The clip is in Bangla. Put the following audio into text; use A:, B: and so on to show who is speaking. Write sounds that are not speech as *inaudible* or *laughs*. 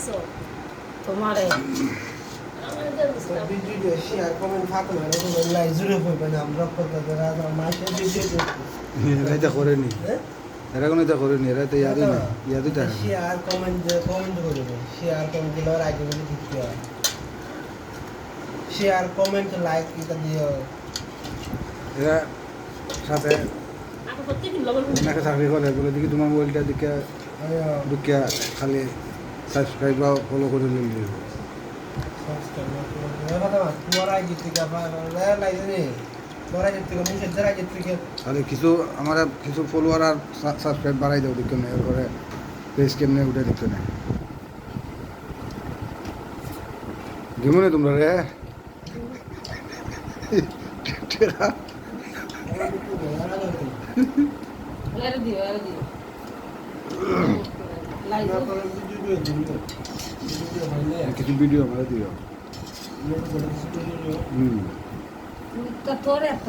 A: দিছো
B: তোমারে
A: আমার দিছো না।
C: ভিডিও শেয়ার কমেন্ট ফাঁকো না এরকম লাই জুড়ে পড়বে আমরা করতে তারা মাসে ভিডিও করতে
D: এটা করেনি এরা কোনো এটা করেনি এরা তো ইয়াদই না ইয়াদই থাকে
C: শেয়ার কমেন্ট কমেন্ট করে শেয়ার কমেন্ট দিলে আর আগে বলে দিতে হয় শেয়ার কমেন্ট লাইক এটা দিও
D: এরা সাথে চাকরি করে দেখি তোমার মোবাইলটা দিকে ঢুকিয়া খালি সাবস্ক্রাইব বা ফলো করে
C: থেকে
D: খালি কিছু আমার কিছু ফলোয়ার আর সাবস্ক্রাইব বাড়াই দাও দেখতে নেই এরপরে পেজ কেমনে উঠে দেখতে নেই কেমনে তোমরা রে? টেরা *laughs* কিছু ভিডিও আমার দিও। হুম।